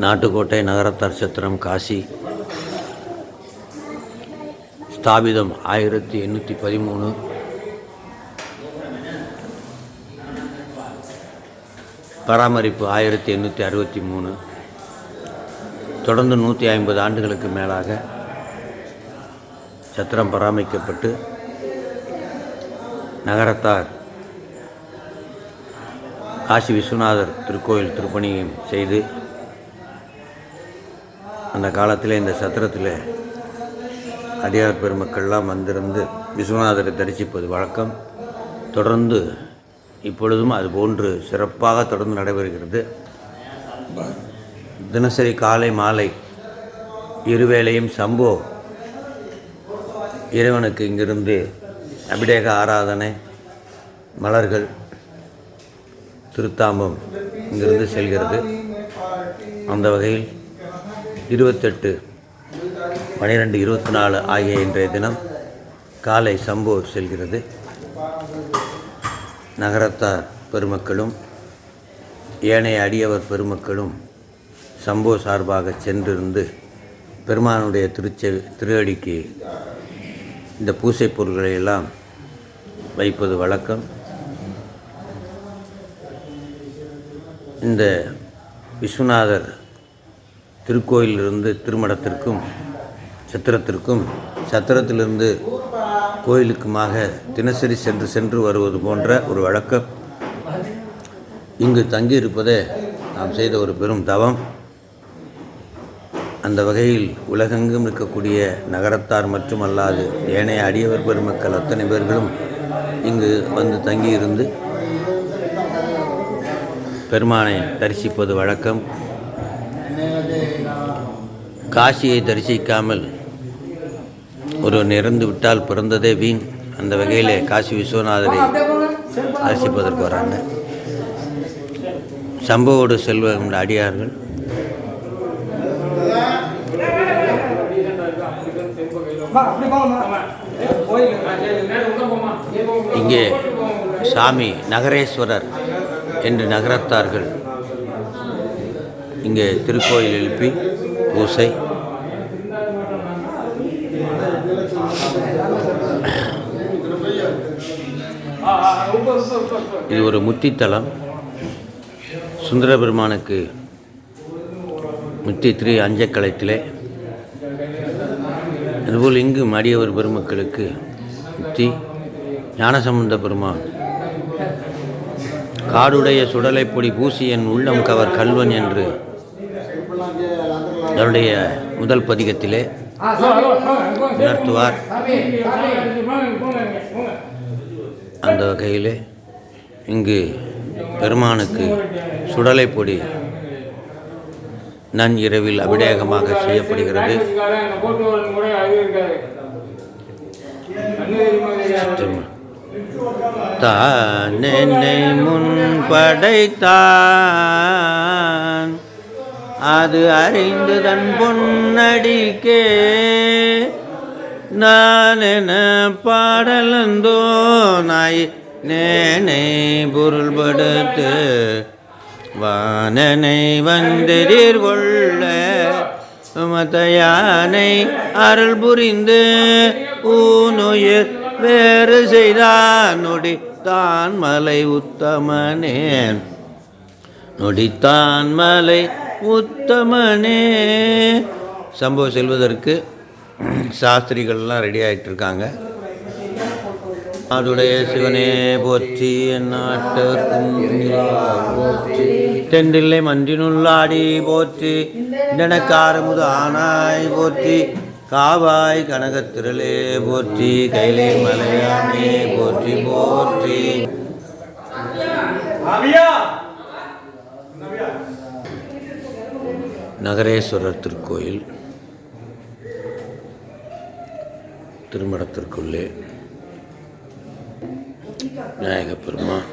நாட்டுக்கோட்டை நகரத்தார் சத்திரம் காசி. ஸ்தாபிதம் ஆயிரத்தி எண்ணூற்றி பதிமூணு. பராமரிப்பு ஆயிரத்தி எண்ணூற்றி அறுபத்தி மூணு. தொடர்ந்து நூற்றி ஐம்பது ஆண்டுகளுக்கு மேலாக சத்திரம் பராமரிக்கப்பட்டு நகரத்தார் காசி விஸ்வநாதர் திருக்கோயில் திருப்பணியும் செய்து அந்த காலத்தில் இந்த சத்திரத்தில் அடியார் பெருமக்கள்லாம் வந்திருந்து விஸ்வநாதரை தரிசிப்பது வழக்கம். தொடர்ந்து இப்பொழுதும் அது போன்று சிறப்பாக தொடர்ந்து நடைபெறுகிறது. தினசரி காலை மாலை இருவேளையும் சம்போ இறைவனுக்கு இங்கிருந்து அபிடேக ஆராதனை மலர்கள் திருத்தாம்பம் இங்கிருந்து செல்கிறது. அந்த வகையில் இருபத்தெட்டு பனிரெண்டு இருபத்தி நாலு ஆகிய இன்றைய தினம் காலை சம்போ செல்கிறது. நகரத்தார் பெருமக்களும் ஏனைய அடியவர் பெருமக்களும் சம்போ சார்பாக சென்றிருந்து பெருமானுடைய திருச்செ திருவடிக்கு இந்த பூசை பொருள்களை எல்லாம் வைப்பது வழக்கம். இந்த விஸ்வநாதர் திருக்கோயிலிருந்து திருமடத்திற்கும் சத்திரத்திற்கும் சத்திரத்திலிருந்து கோயிலுக்குமாக தினசரி சென்று சென்று வருவது போன்ற ஒரு வழக்கம். இங்கு தங்கியிருப்பதே நாம் செய்த ஒரு பெரும் தவம். அந்த வகையில் உலகெங்கும் இருக்கக்கூடிய நகரத்தார் மட்டுமல்லாது ஏனைய அடியவர் பெருமக்கள் அத்தனை பேர்களும் இங்கு வந்து தங்கியிருந்து பெருமானை தரிசிப்பது வழக்கம். காசியை தரிசிக்காமல் ஒருவன் இறந்து விட்டால் பிறந்ததே வீண். அந்த வகையில் காசி விஸ்வநாதரை தரிசிப்பதற்கு வராங்க. சம்பவோடு செல்வம் அடியார்கள். இங்கே சாமி நகரேஸ்வரர் என்று நகரத்தார்கள் இங்கே திருக்கோயில் எழுப்பி பூசை. இது ஒரு முத்தித்தலம் சுந்தர பெருமானுக்கு முத்தி திரு அஞ்சக்கலத்திலே. அதுபோல் இங்கு மடியவர் பெருமக்களுக்கு முத்தி ஞானசம்பந்த பெருமான். காடுடைய சுடலைப்பொடி பூசி என் உள்ளம் கவர் கல்வன் என்று அவருடைய முதல் பதிகத்திலே உணர்த்துவார். அந்த வகையிலே இங்கு பெருமானுக்கு சுடலை பொடி நன் இரவில் அபிடேகமாக செய்யப்படுகிறது. தான் என்னை முன் படைத்தான் அது அறிந்து தன் பொன்னடிக்கே. நான் என பாடலந்தோ நாய் நேனை பொருள்படுத்து. வானனை வந்தெதிர் கொள்ள மதையானை அருள் புரிந்து ஊனுயிர் வேறு செய்தான். நொடித்தான் மலை உத்தமனேன். நொடித்தான் மலை உத்தமனே. சம்பவ செல்வதற்கு சாஸ்திரிகள்லாம் ரெடி ஆகிட்டு இருக்காங்க நாடுடைய சிவனே போற்றி நாட்டு போற்றி. தென்றில்லை மன்றினுள்ளாடி போற்றி. தினக்காரமுது ஆனாய் போற்றி. காவாய் கனகத்திரளே போற்றி. கைலை மலையானே போற்றி போற்றி. நகரேஸ்வரர் திருக்கோயில் திருமடத்திற்குள்ளே. விநாயகப் பெருமான்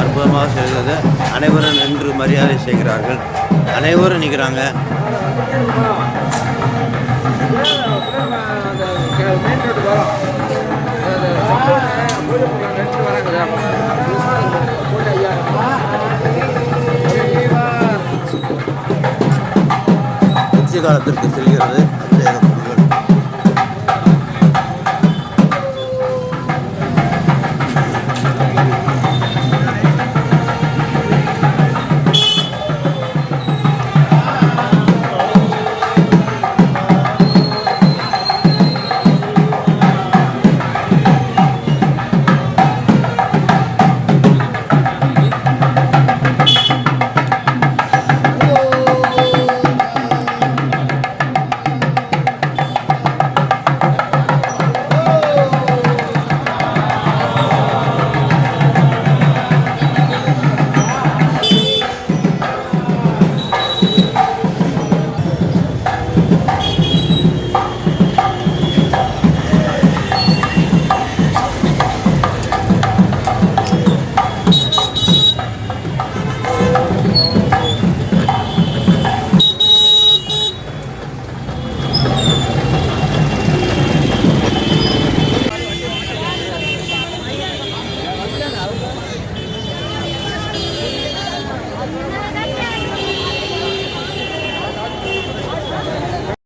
அற்புதமாக செய்தது அனைவரும் நின்று மரியாதை செய்கிறார்கள். அனைவரும் நிற்கிறாங்க உச்சி காலத்திற்கு செல்கிறது.